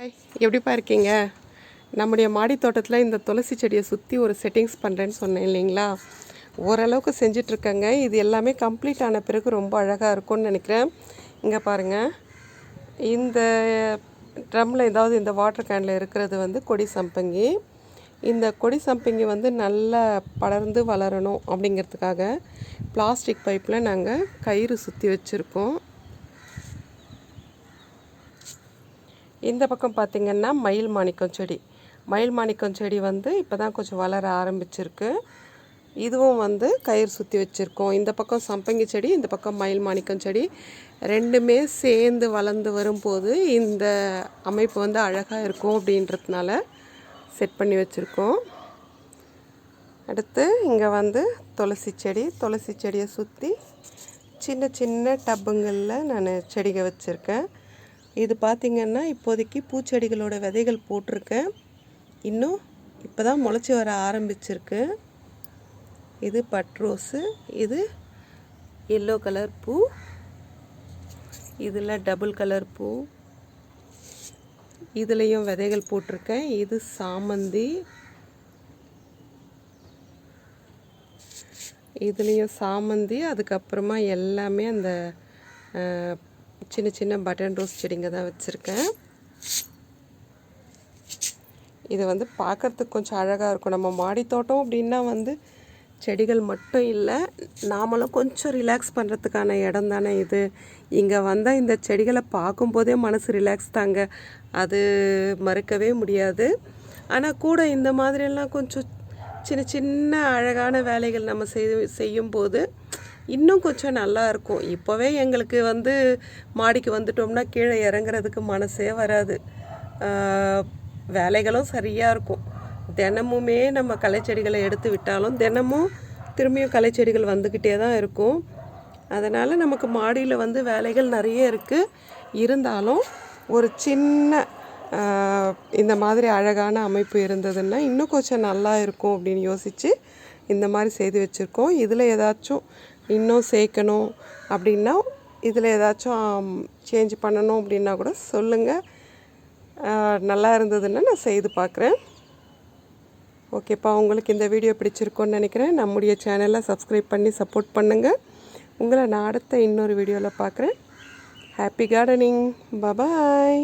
Hi எப்படிப்பா இருக்கீங்க நம்முடைய மாடி தோட்டத்தில் இந்த துளசி செடியை சுற்றி ஒரு செட்டிங்ஸ் பண்ணுறேன்னு சொன்னேன் இல்லைங்களா? ஓரளவுக்கு செஞ்சிட்ருக்கேங்க. இது எல்லாமே கம்ப்ளீட் ஆன பிறகு ரொம்ப அழகாக இருக்கும்னு நினைக்கிறேன். இங்கே பாருங்கள் இந்த ட்ரம்மில் ஏதாவது இந்த வாட்டர் கேனில் இருக்கிறது வந்து கொடி சம்பங்கி. இந்த கொடி சம்பங்கி வந்து நல்லா படர்ந்து வளரணும் அப்படிங்கிறதுக்காக பிளாஸ்டிக் பைப்பில் நாங்கள் கயிறு சுற்றி வச்சுருக்கோம். இந்த பக்கம் பார்த்திங்கன்னா மயில் மாணிக்கம் செடி. மயில் மாணிக்கம் செடி வந்து இப்போ தான் கொஞ்சம் வளர ஆரம்பிச்சிருக்கு. இதுவும் வந்து கயிறு சுற்றி வச்சுருக்கோம். இந்த பக்கம் சம்பங்கி செடி இந்த பக்கம் மயில் மாணிக்கம் செடி ரெண்டுமே சேர்ந்து வளர்ந்து வரும்போது இந்த அமைப்பு வந்து அழகாக இருக்கும் அப்படின்றதுனால செட் பண்ணி வச்சுருக்கோம். அடுத்து இங்கே வந்து துளசி செடி. துளசி செடியை சுற்றி சின்ன சின்ன டப்புங்களில் நான் செடிகள் வச்சுருக்கேன். இது பார்த்திங்கன்னா இப்போதைக்கு பூச்செடிகளோட விதைகள் போட்டிருக்கேன். இன்னும் இப்போ தான் முளைச்சி வர ஆரம்பிச்சிருக்கு. இது பட்ரோஸு இது எல்லோ கலர் பூ இதில் டபுள் கலர் பூ. இதுலேயும் விதைகள் போட்டிருக்கேன். இது சாமந்தி. இதுலேயும் சாமந்தி. அதுக்கப்புறமா எல்லாமே அந்த சின்ன சின்ன பட்டன் ரோஸ் செடிங்க தான் வச்சுருக்கேன். இது வந்து பார்க்குறதுக்கு கொஞ்சம் அழகாக இருக்கும். நம்ம மாடி தோட்டம் அப்படின்னா வந்து செடிகள் மட்டும் இல்லை நாமளும் கொஞ்சம் ரிலாக்ஸ் பண்ணுறதுக்கான இடம் தானே இது. இங்கே வந்தால் இந்த செடிகளை பார்க்கும்போதே மனசு ரிலாக்ஸ் தாங்க. அது மறுக்கவே முடியாது. ஆனால் கூட இந்த மாதிரியெல்லாம் கொஞ்சம் சின்ன சின்ன அழகான வேலைகள் நம்ம செய் செய்யும்போது இன்னும் கொஞ்சம் நல்லா இருக்கும். இப்போவே எங்களுக்கு வந்து மாடிக்கு வந்துட்டோம்னா கீழே இறங்குறதுக்கு மனசே வராது. வேலைகளும் சரியாக இருக்கும். தினமுமே நம்ம களைச்செடிகளை எடுத்து விட்டாலும் தினமும் திரும்பியும் களைச்செடிகள் வந்துக்கிட்டே தான் இருக்கும். அதனால் நமக்கு மாடியில் வந்து வேலைகள் நிறைய இருக்குது இருந்தாலும் ஒரு சின்ன இந்த மாதிரி அழகான அமைப்பு இருந்ததுன்னா இன்னும் கொஞ்சம் நல்லா இருக்கும் அப்படின்னு யோசித்து இந்த மாதிரி செய்து வச்சுருக்கோம். இதில் ஏதாச்சும் இன்னும் சேர்க்கணும் அப்படின்னா இதில் ஏதாச்சும் சேஞ்ச் பண்ணணும் அப்படின்னா கூட சொல்லுங்கள் நல்லா இருந்ததுன்னா நான் செய்து பார்க்குறேன். ஓகேப்பா உங்களுக்கு இந்த வீடியோ பிடிச்சிருக்கோன்னு நினைக்கிறேன். நம்முடைய சேனலை சப்ஸ்கிரைப் பண்ணி சப்போர்ட் பண்ணுங்கள் உங்களை நான் அடுத்த இன்னொரு வீடியோவில் பார்க்குறேன். Happy gardening bye bye